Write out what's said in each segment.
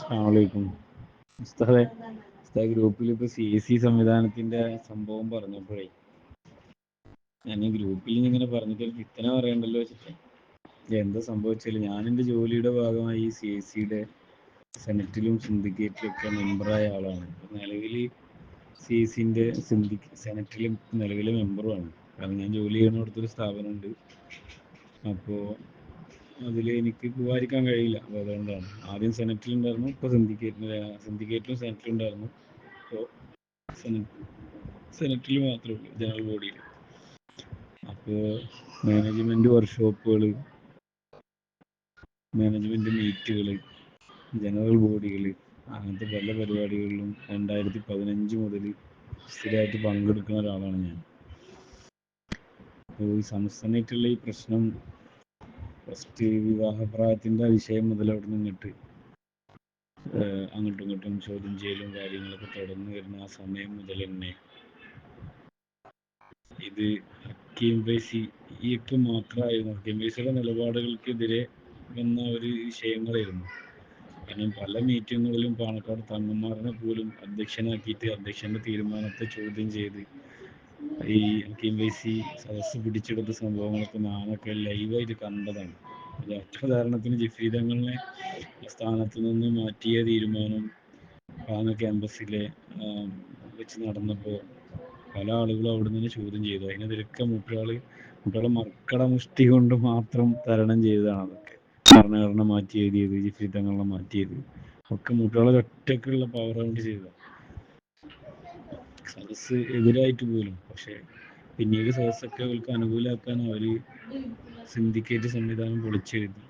അസ്സലാമലൈക്കും ഉസ്താദെ ഉസ്താദ് ഗ്രൂപ്പിൽ ഇപ്പൊ സി എ സി സംവിധാനത്തിന്റെ സംഭവം പറഞ്ഞപ്പോഴേ ഞാൻ ഈ ഗ്രൂപ്പിൽ ഇങ്ങനെ പറഞ്ഞിട്ട് ഒരു ഫിത്തന പറയണ്ടല്ലോ വെച്ചിട്ട്. എന്താ സംഭവിച്ചാൽ ഞാൻ എന്റെ ജോലിയുടെ ഭാഗമായി സി എ സിയുടെ സെനറ്റിലും സിൻഡിക്കേറ്റിലും ഒക്കെ മെമ്പറായ ആളാണ്. നിലവിൽ സി എ സിൻഡിക് സെനറ്റിലും നിലവിലെ മെമ്പറുമാണ് കാരണം ഞാൻ ജോലി ചെയ്യുന്നിടത്തൊരു സ്ഥാപനമുണ്ട്. അപ്പോൾ അതിൽ എനിക്ക് വിവാദിക്കാൻ കഴിയില്ല. അപ്പോൾ അതുകൊണ്ടാണ്. ആദ്യം സെനറ്റിലുണ്ടായിരുന്നു ഇപ്പോൾ സിൻഡിക്കേറ്റിന് സിൻഡിക്കേറ്റിലും സെനറ്റിലും ഉണ്ടായിരുന്നു. ഇപ്പോൾ സെനറ്റ് സെനറ്റിൽ മാത്രമേ ഉള്ളൂ ജനറൽ ബോഡിയിൽ. അപ്പോൾ മാനേജ്മെന്റ് വർക്ക്ഷോപ്പുകൾ മാനേജ്മെന്റ് മീറ്റുകൾ ജനറൽ ബോഡികൾ അങ്ങനത്തെ പല പരിപാടികളിലും രണ്ടായിരത്തി പതിനഞ്ച് മുതൽ സ്ഥിരമായിട്ട് പങ്കെടുക്കുന്ന ഒരാളാണ് ഞാൻ. അപ്പോൾ ഈ സംസ്ഥാനമായിട്ടുള്ള ഈ പ്രശ്നം ഫസ്റ്റ് വിവാഹപ്രായത്തിന്റെ വിഷയം മുതൽ അവിടെ നിന്നിട്ട് അങ്ങോട്ടും ഇങ്ങോട്ടും ചോദ്യം ചെയ്യലും കാര്യങ്ങളൊക്കെ തുടർന്ന് വരുന്ന ആ സമയം മുതൽ തന്നെ ഇത് ഹക്കീം ബൈസി ഈക്ക് മാത്രമായിരുന്നു. ഹക്കീം ബൈസിയുടെ നിലപാടുകൾക്കെതിരെ വന്ന ഒരു വിഷയങ്ങളായിരുന്നു. കാരണം പല മീറ്റിങ്ങുകളിലും പാണക്കാട് തങ്ങന്മാരനെ പോലും അധ്യക്ഷനാക്കിയിട്ട് അധ്യക്ഷന്റെ തീരുമാനത്തെ ചോദ്യം ചെയ്ത് ഈ ഹക്കീം സി സദസ്സ് പിടിച്ചെടുത്ത സംഭവങ്ങളൊക്കെ ഞാനൊക്കെ ലൈവായിട്ട് കണ്ടതാണ്. ഉദാഹരണത്തിന് ജിഫ്രി തങ്ങളിനെ സ്ഥാനത്ത് നിന്ന് മാറ്റിയ തീരുമാനം പാങ്ങ ക്യാമ്പസിലെ വെച്ച് നടന്നപ്പോൾ പല ആളുകളും അവിടെ നിന്ന് ചോദ്യം ചെയ്തു. അതിനെതിരൊക്കെ മുട്ടയാൾ മുട്ടയാളെ മർക്കട മുഷ്ടി കൊണ്ട് മാത്രം തരണം ചെയ്തതാണ് അതൊക്കെ. ഭരണഘടന മാറ്റി എഴുതിയത് ജിഫ്രി തങ്ങളെ മാറ്റിയത്. ഒക്കെ മുട്ടയാളെ ഒറ്റക്കുള്ള പവർ കൊണ്ട് ചെയ്തതാണ്. സദസ് എതിരായിട്ട് പോലും. പക്ഷെ പിന്നീട് സദസ്സൊക്കെ അവർക്ക് അനുകൂലമാക്കാൻ അവർ സിൻഡിക്കേറ്റ് സംവിധാനം പൊളിച്ചെഴുതി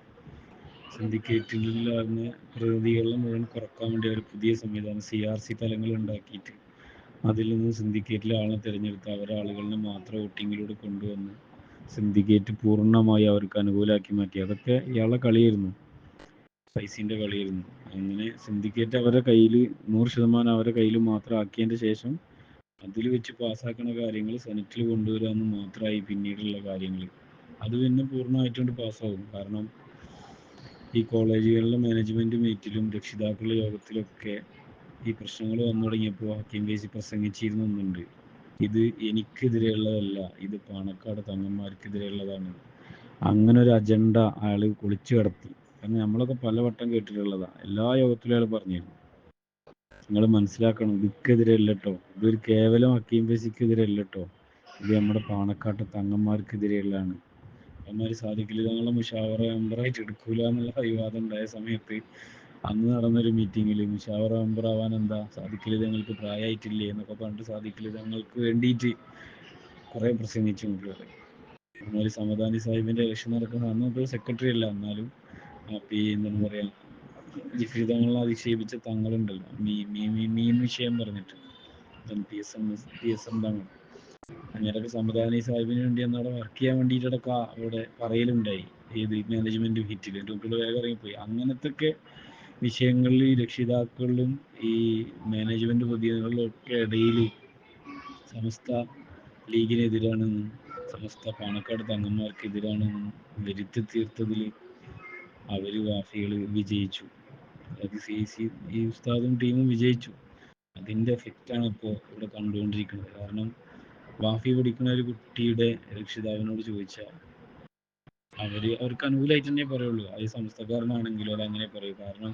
സിൻഡിക്കേറ്റിലുള്ള പ്രതികരണം മുഴുവൻ കുറയ്ക്കാൻ വേണ്ടി അവർ പുതിയ സംവിധാനം സി ആർ സി തലങ്ങൾ ഉണ്ടാക്കിയിട്ട് അതിൽ നിന്ന് സിൻഡിക്കേറ്റിലെ ആളെ തിരഞ്ഞെടുത്ത് അവരെ ആളുകളെ മാത്രം വോട്ടിങ്ങിലൂടെ കൊണ്ടുവന്ന് സിൻഡിക്കേറ്റ് പൂർണമായി അവർക്ക് അനുകൂലമാക്കി മാറ്റി. അതൊക്കെ ഇയാളെ കളിയായിരുന്നു. പൈസന്റെ കളിയായിരുന്നു. അങ്ങനെ സിൻഡിക്കേറ്റ് അവരുടെ കയ്യിൽ നൂറ് ശതമാനം അവരുടെ കയ്യിൽ മാത്രം ആക്കിയതിന്റെ ശേഷം അതിൽ വെച്ച് പാസ്സാക്കുന്ന കാര്യങ്ങൾ സെനറ്റിൽ കൊണ്ടുവരാമെന്ന് മാത്രമായി പിന്നീടുള്ള കാര്യങ്ങൾ അത് പിന്നെ പൂർണമായിട്ടുണ്ട് പാസ്സാവും. കാരണം ഈ കോളേജുകളിലെ മാനേജ്മെന്റ് മീറ്റിലും രക്ഷിതാക്കളുടെ യോഗത്തിലൊക്കെ ഈ പ്രശ്നങ്ങൾ വന്നു തുടങ്ങിയപ്പോൾ ഹക്കീം കേസി പ്രസംഗിച്ചിരുന്നുണ്ട് ഇത് എനിക്കെതിരെയുള്ളതല്ല. ഇത് പാണക്കാട് തങ്ങന്മാർക്കെതിരെയുള്ളതാണ്. അങ്ങനെ ഒരു അജണ്ട അയാൾ കുളിച്ചു കിടത്തി. കാരണം നമ്മളൊക്കെ പലവട്ടം കേട്ടിട്ടുള്ളതാണ് എല്ലാ യോഗത്തിലും അയാൾ പറഞ്ഞിരുന്നു. നിങ്ങൾ മനസ്സിലാക്കണം ഇതിക്കെതിരെയല്ല കേട്ടോ ഇതൊരു കേവലം ഹക്കീം ബേസിക്കെതിരെയല്ല കേട്ടോ ഇത് നമ്മുടെ പാണക്കാട്ട് തങ്ങന്മാർക്കെതിരെയുള്ളതാണ്. അമ്മമാർ സാധിക്കില്ല. ഞങ്ങളെ മുഷാവറ മെമ്പറായിട്ട് എടുക്കൂല എന്നുള്ള വിവാദം ഉണ്ടായ സമയത്ത് അന്ന് നടന്നൊരു മീറ്റിങ്ങിൽ മുഷാവറ മെമ്പർ ആവാൻ എന്താ സാധിക്കില്ല ഞങ്ങൾക്ക് പ്രായമായിട്ടില്ലേ എന്നൊക്കെ പറഞ്ഞിട്ട് സാധിക്കില്ല ഞങ്ങൾക്ക് വേണ്ടിയിട്ട് കുറേ പ്രസംഗിച്ചു മുഖ്യമന്ത്രി അമ്മമാർ സമദാനി സാഹിബിന്റെ ഇലക്ഷൻ നടക്കുന്ന അന്ന് സെക്രട്ടറി അല്ല. എന്നാലും പി എന്താണ് പറയാ തങ്ങളെ അധിക്ഷേപിച്ച തങ്ങളുണ്ടല്ലോ. മീ മീ മീ മീൻ വിഷയം പറഞ്ഞിട്ട്. P S M P S M Thangal അങ്ങനെയൊക്കെ സമദാനി സാഹിബിന് വേണ്ടി അന്ന് അവിടെ വർക്ക് ചെയ്യാൻ വേണ്ടിയിട്ടൊക്കെ അവിടെ പറയലുണ്ടായി. ഏത് മാനേജ്മെന്റ് ഹിറ്റിൽ കുട്ടികൾ വേഗം ഇറങ്ങിപ്പോയി. അങ്ങനത്തെ ഒക്കെ വിഷയങ്ങളിൽ രക്ഷിതാക്കളിലും ഈ മാനേജ്മെന്റ് പ്രതിനിധികളിലും ഒക്കെ ഇടയിൽ സമസ്ത ലീഗിനെതിരാണെന്നും സമസ്ത പാണക്കാട് തങ്ങന്മാർക്കെതിരാണെന്നും വരുത്തി തീർത്തതിൽ അവർ വാഫികൾ വിജയിച്ചു. അതായത് സി സി ഈ ഉസ്താദും ടീമും വിജയിച്ചു. അതിന്റെ എഫക്റ്റാണ് ഇപ്പോൾ ഇവിടെ കണ്ടുകൊണ്ടിരിക്കുന്നത്. കാരണം വാഫി പഠിക്കുന്ന ഒരു കുട്ടിയുടെ രക്ഷിതാവിനോട് ചോദിച്ചാൽ അവർ അവർക്ക് അനുകൂലമായിട്ട് തന്നെ പറയുള്ളൂ. അത് സംസ്ഥക്കാരനാണെങ്കിലും അത് അങ്ങനെ പറയൂ. കാരണം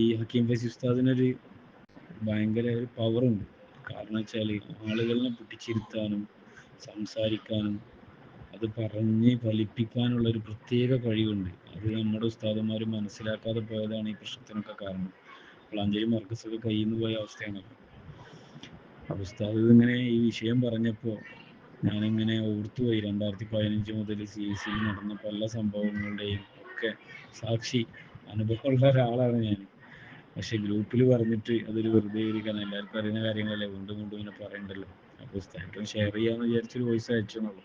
ഈ ഹക്കീം ഫൈസി ഉസ്താദിനൊരു ഭയങ്കര ഒരു പവറുണ്ട് കാരണം വെച്ചാൽ ആളുകളെ പൊട്ടിച്ചിരുത്താനും സംസാരിക്കാനും അത് പറഞ്ഞ് ഫലിപ്പിക്കാനുള്ള ഒരു പ്രത്യേക കഴിവുണ്ട്. അത് നമ്മുടെ ഉസ്താദന്മാർ മനസ്സിലാക്കാതെ പോയതാണ് ഈ പ്രശ്നത്തിനൊക്കെ കാരണം. വളാഞ്ചേരി മർക്കസൊക്കെ കയ്യിൽ നിന്ന് പോയ അവസ്ഥയാണ്. അപ്പോൾ ഉസ്താദ് ഇങ്ങനെ ഈ വിഷയം പറഞ്ഞപ്പോൾ ഞാനിങ്ങനെ ഓർത്തുപോയി രണ്ടായിരത്തി പതിനഞ്ച് മുതൽ സി സിയിൽ നടന്ന പല സംഭവങ്ങളുടെയും ഒക്കെ സാക്ഷി അനുഭവമുള്ള ഒരാളാണ് ഞാൻ പക്ഷെ ഗ്രൂപ്പിൽ പറഞ്ഞിട്ട് അതൊരു വെറുതെ ഇരിക്കാൻ എല്ലാവർക്കും അറിയുന്ന കാര്യങ്ങളല്ലേ? വീണ്ടും വീണ്ടും ഇങ്ങനെ പറയണ്ടല്ലോ. അപ്പോൾ ഉസ്താദിനെ ഷെയർ ചെയ്യാമെന്ന് വിചാരിച്ചൊരു വോയിസ് അയച്ചു എന്നുള്ളൂ